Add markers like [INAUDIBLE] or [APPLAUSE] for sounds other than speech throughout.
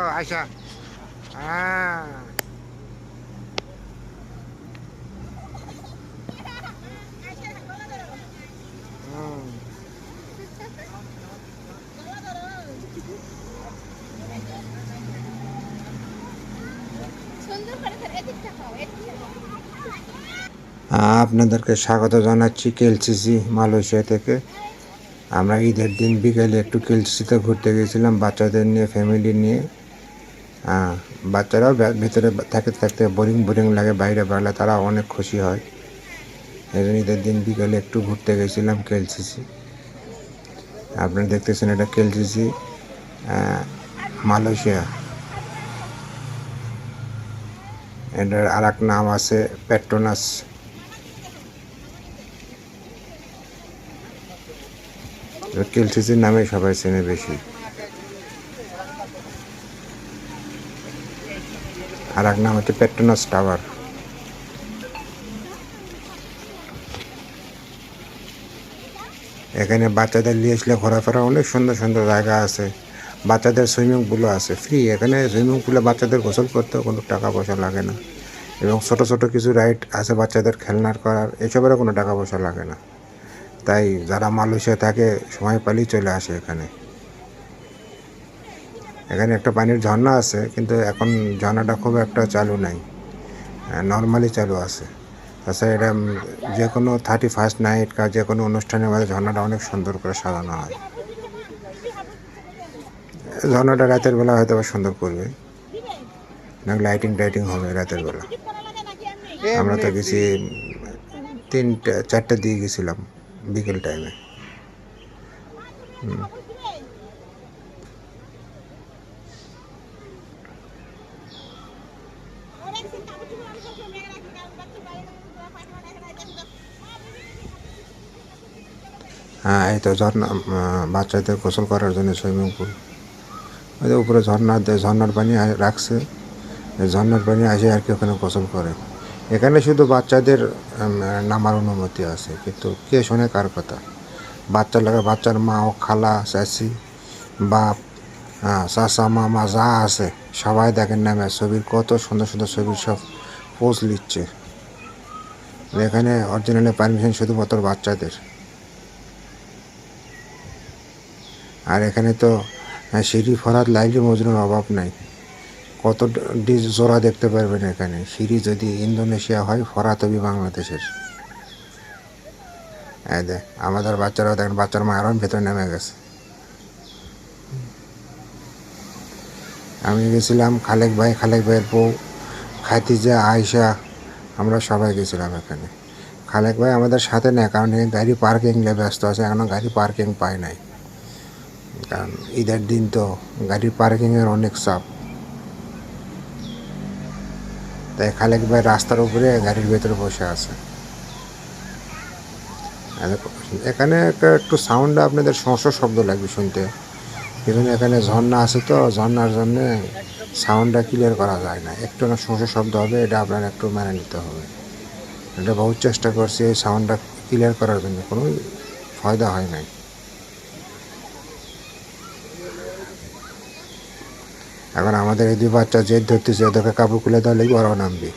আও, আয়শা হ্যাঁ আপনাদেরকে স্বাগত জানাচ্ছি কেলসিসি মালয়েশিয়া থেকে। আমরা ঈদের দিন বিকেলে একটু কেলসিসিতে ঘুরতে গেছিলাম বাচ্চাদের নিয়ে ফ্যামিলি নিয়ে। বাচ্চারাও ভেতরে থাকতে থাকতে বোরিং বোরিং লাগে, বাইরে বেরোলে তারা অনেক খুশি হয়। এই জন্য ঈদের দিন বিকেলে একটু ঘুরতে গেছিলাম কেলসিসি। আপনারা দেখতেছেন এটা কেলসিসি মালয়েশিয়া। এটার আর এক নাম আছে পেট্রোনাস। কেলসিসির নামে সবাই চেনে বেশি। আর এক নাম হচ্ছে পেট্রোনাস টাওয়ার। এখানে বাচ্চাদের নিয়ে আসলে ঘোরাফেরা অনেক সুন্দর সুন্দর জায়গা আছে। বাচ্চাদের সুইমিং পুলও আছে ফ্রি এখানে সুইমিং পুলে বাচ্চাদের গোসল করতেও কোনো টাকা পয়সা লাগে না। এবং ছোট ছোট কিছু রাইড আছে বাচ্চাদের খেলনার করার, এসবেরও কোনো টাকা পয়সা লাগে না। তাই যারা মালয়েশিয়া থাকে, সময় পালেই চলে আসে এখানে। এখানে একটা পানির ঝর্ণা আছে, কিন্তু এখন ঝর্ণাটা খুব একটা চালু নাই। নর্মালি চালু আছে। তাছাড়া এটা যে কোনো থার্টি ফার্স্ট নাইট বা যে কোনো অনুষ্ঠানের মধ্যে ঝর্ণাটা অনেক সুন্দর করে সাজানো হয়। ঝর্ণাটা রাতের বেলা হয়তো আবার সুন্দর করবে। না লাইটিং টাইটিং হবে রাতের বেলা। আমরা তো গেছি তিনটা চারটে দিয়ে গেছিলাম। বিকেল টাইমে হ্যাঁ এই তো ঝর্ণা বাচ্চাদের গোসল করার জন্য সুইমিং পুল। ওই উপরে ঝর্ণা, ঝর্ণার পানি রাখছে। ঝর্ণার পানি আসে আর কি ওখানে গোসল করে। এখানে শুধু বাচ্চাদের নামার অনুমতি আছে, কিন্তু কে শোনে কার কথা? বাচ্চা লাগে, বাচ্চার মা ও খালা, চাচি, বাপ চাচা, মামা, যা আছে, সবাই দেখেন নামে ছবির, কত সুন্দর সুন্দর ছবির সব পোজ নিচ্ছে এখানে অরিজিনালি পারমিশন শুধুমাত্র বাচ্চাদের। আর এখানে তো সিঁড়ি ফরাত লাইলি মজনুর অভাব নাই। কত ডিস জোড়া দেখতে পারবেন এখানে। সিঁড়ি যদি ইন্দোনেশিয়া হয় ফরাত হবে বাংলাদেশের। এই দে আমাদের বাচ্চারাও দেখেন, বাচ্চার মা আরাম ভেতরে নেমে গেছে। আমি গেছিলাম খালেক ভাই, খালেক ভাইয়ের বউ খাতিজা আয়সা আমরা সবাই গেছিলাম এখানে। খালেক ভাই আমাদের সাথে নেয় কারণ এই গাড়ি পার্কিং নিয়ে ব্যস্ত আছে এখনও গাড়ি পার্কিং পায় নাই। কারণ ঈদের দিন তো গাড়ির পার্কিংয়ের অনেক চাপ তাই খালেক ভাই রাস্তার উপরে গাড়ির ভেতরে বসে আছে। এখানে একটা একটু সাউন্ড আপনাদের সমস্যা শব্দ লাগবে শুনতে। কিন্তু এখানে ঝর্ণা আছে তো, ঝর্ণার জন্য সাউন্ডটা ক্লিয়ার করা যায় না। একটু না সমস্যা শব্দ হবে, এটা আপনার একটু মেনে নিতে হবে। এটা বহুত চেষ্টা করছি এই সাউন্ডটা ক্লিয়ার করার জন্য, কোনো ফায়দা হয় নাই। এখন আমাদের এই দুই বাচ্চা জেদ ধরতেছে ওদেরকে কাপড় খুলে দেওয়া লাগবে, ওরাও নামবে।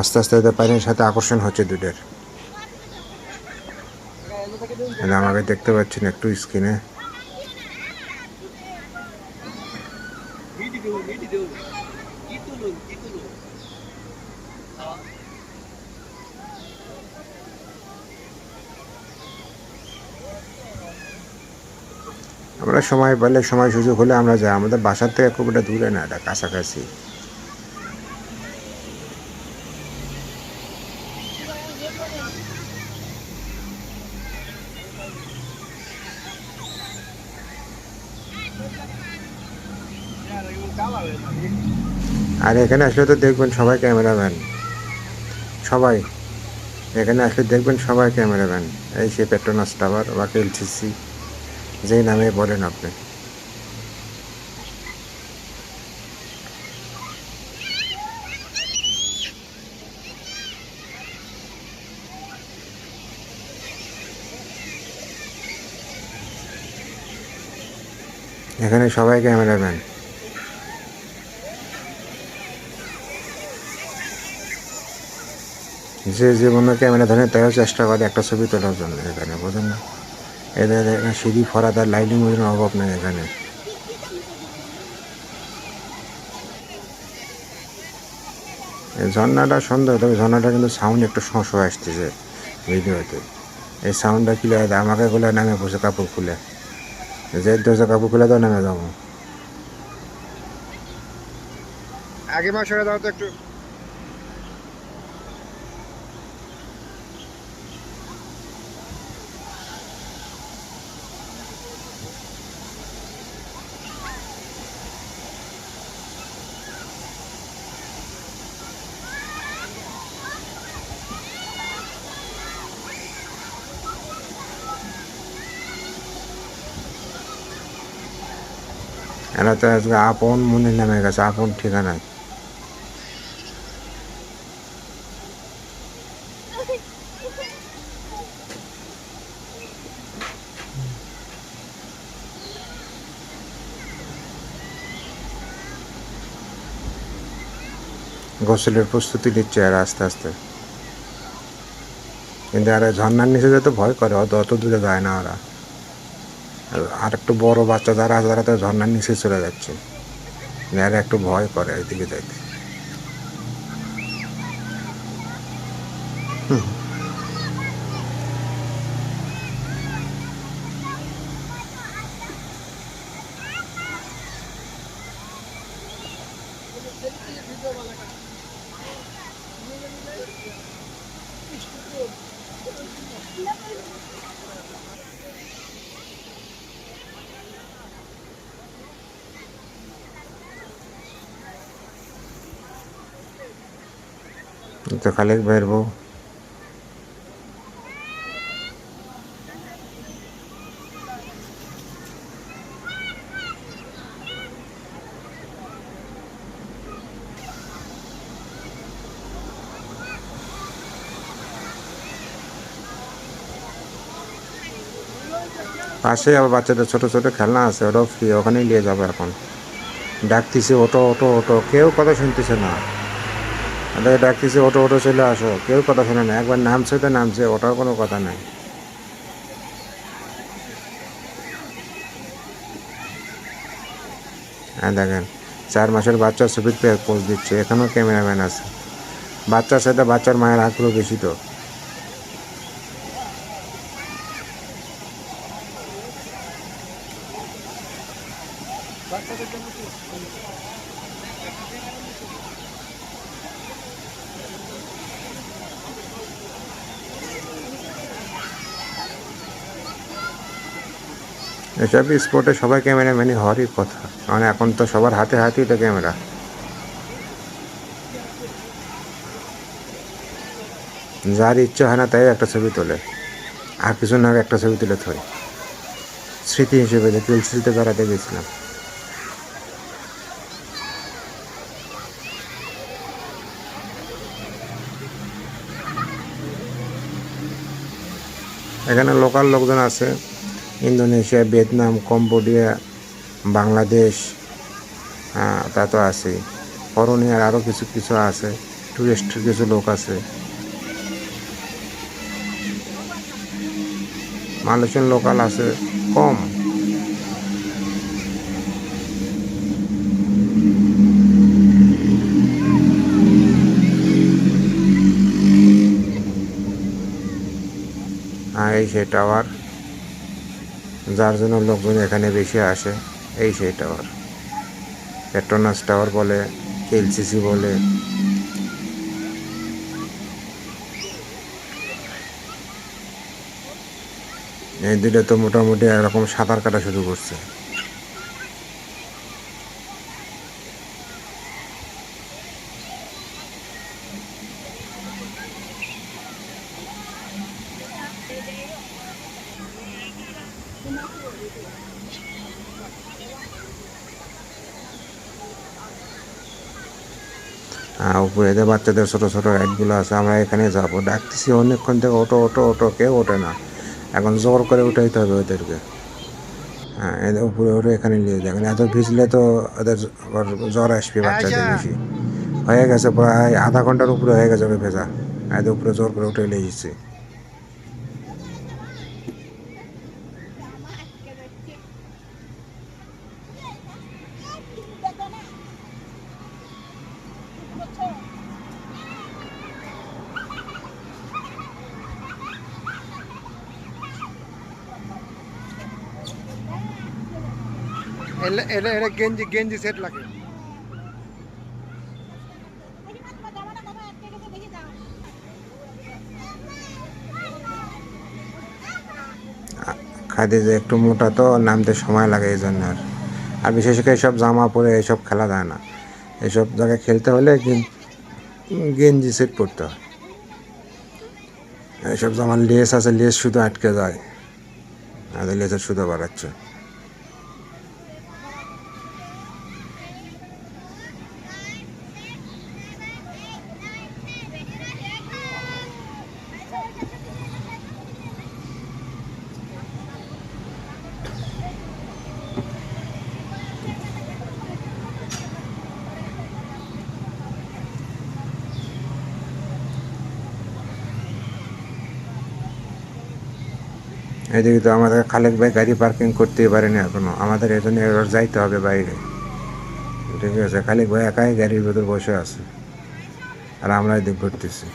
আস্তে আস্তে এদের পানির সাথে আকর্ষণ হচ্ছে দুধের আমাকে দেখতে পাচ্ছেন একটু স্ক্রিনে। আমরা সময় পেলে, সময় সুযোগ হলে আমরা যাই। আমাদের বাসার থেকে খুব একটা দূরে না, এটা কাছাকাছি। আর এখানে আসলে তো দেখবেন সবাই ক্যামেরাম্যান। সবাই। এখানে আসলে দেখবেন সবাই ক্যামেরাম্যান। এই সে পেট্রোনাস টাওয়ার বা এলসিসি যে নামে বলেন আপনি। এখানে সবাই ক্যামেরাম্যান। যে যে জীবনে ক্যামেরা ধরে তাই চেষ্টা করে একটা ছবি তোলার জন্য এখানে, বোঝেন না? এদের সিঁড়ি ফরাদার লাইটিং ওইরকম অভাব নেই এখানে। ঝর্ণাটা সুন্দর, তবে ঝর্ণাটা কিন্তু সাউন্ড একটু সমস্যা আসতেছে ভিডিওতে। এই সাউন্ডটা ক্লিয়ার হয় আমাকে খুলে নামে বসে কাপড় খুলে। যে দরজা কাপড় খুলে তো নামে যাব। আগে মা সরে দাও তো একটু। এরা তো আজকে আপন মনে নামে গেছে, আপন ঠিকানায়। গোসলের প্রস্তুতি নিচ্ছে আর আস্তে আস্তে। কিন্তু আর ঝর্নার নিচে যেতে ভয় করে, অত অত দূরে যায় না ওরা। আর একটু বড় বাচ্চা যারা তারা তো ঝর্নার নিচে চলে যাচ্ছে আর একটু ভয় করে এদিকে যাইতে। তো খালেক ভাইয়ের পাশে আবার বাচ্চাদের ছোট ছোট খেলনা আছে ওটাও ফ্রি ওখানেই নিয়ে যাব এখন। ডাকতেছে, ওটো ওটো ওটো। কেউ কথা শুনতেছে না। ওদের ডাকতেছে ওটো ওটো চলে আসো। কেউ কথা শোনে না। একবার নামছে তো নামছে ওটার কোনো কথা নাই। হ্যাঁ দেখেন, চার মাসের বাচ্চা পেয়ে পোস্ট দিচ্ছে। এখানেও ক্যামেরাম্যান আছে। বাচ্চার সাথে বাচ্চার মায়ের আগ্রহ বেশি তো। এসব স্পোর্টে সবাই ক্যামেরা ক্যামেরাম্যানই হওয়ারই কথা। কারণ এখন তো সবার হাতে হাতেই তো ক্যামেরা যার ইচ্ছা হয় না তাই একটা ছবি তোলে। আর কিছু না একটা ছবি তুলে থয়। স্মৃতি হিসেবে যে তুলসিতে বেড়াতে গেছিলাম। এখানে লোকাল লোকজন আছে। ইন্দোনেশিয়া, ভিয়েতনাম, কম্বোডিয়া, বাংলাদেশ তা তো আছে করণীয়ার আরও কিছু কিছু আছে টুরিস্টের কিছু লোক আছে। মালয়েশিয়ান লোকাল আছে, কম। এই সেই টাওয়ার যার জন্য লোকজন এখানে বেশি আসে, এই সেই টাওয়ার পেট্রোনাস টাওয়ার বলে এলসিসি বলে। এই দুটো তো মোটামুটি এরকম সাঁতার কাটা শুরু করছে আর উপরে যে বাচ্চাদের ছোটো ছোটো রাইডগুলো আছে আমরা এখানে যাব। ডাকতেছি অনেকক্ষণ থেকে অটো অটো অটো কেউ ওঠে না। এখন জোর করে উঠাইতে হবে ওদেরকে। হ্যাঁ এদের উপরে ওঠে এখানে নিয়ে যায় এত ভিজলে তো ওদের জ্বর আসবে বাচ্চাদের বেশি। হয়ে গেছে প্রায় আধা ঘণ্টার উপরে হয়ে গেছে ভেজা। এদের উপরে জোর করে উঠে নিয়ে এলে এলে এলে গেঞ্জি গেঞ্জি সেট লাগে। দেখি মা তোমার জামাটা কোথায় আটকে গেছে দেখি যাও খাদে যে একটু মোটা তো নামতে সময় লাগে এই জন্য আর। আর বিশেষ করে এইসব জামা পরে এইসব খেলা যায় না। এসব জায়গায় খেলতে হলে গেঞ্জি সেট পরতে হয়। এইসব জামার লেস আছে লেস শুধু আটকে যায়। আর লেসের শুধু বাড়াচ্ছে। এদিকে তো আমাদের খালেক ভাই গাড়ি পার্কিং করতেই পারেনি এখনও। আমাদের এজন্য জন্য এবার যাইতে হবে বাইরে। ঠিক আছে, খালেক ভাই একাই গাড়ির ভেতর বসে আছে। আর আমরা এদিক ঘুরতেছি।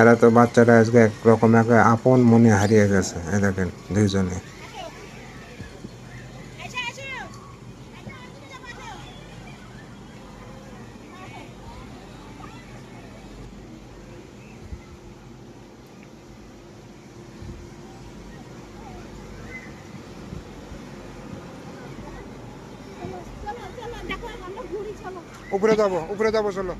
এরা তো বাচ্চারা আজকে একরকম এক আপন মনে হারিয়ে গেছে এ দেখেন দুইজনে। উপরে যাব উপরে যাব চলো।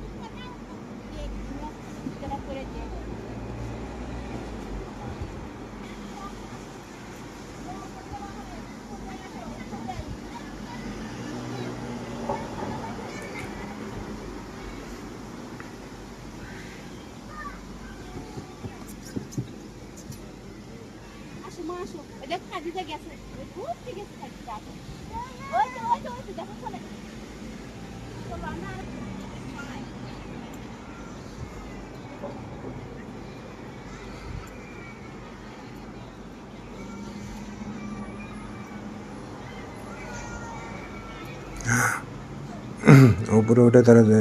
[COUGHS] উপরে উঠে তারা যে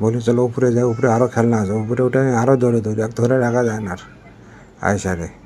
বলি, চলো উপরে যায় উপরে আরও খেলনা আছে। উপরে উঠে আরও দৌড়ে দৌড়ে ধরে রাখা যায় না আর। আয়সারে।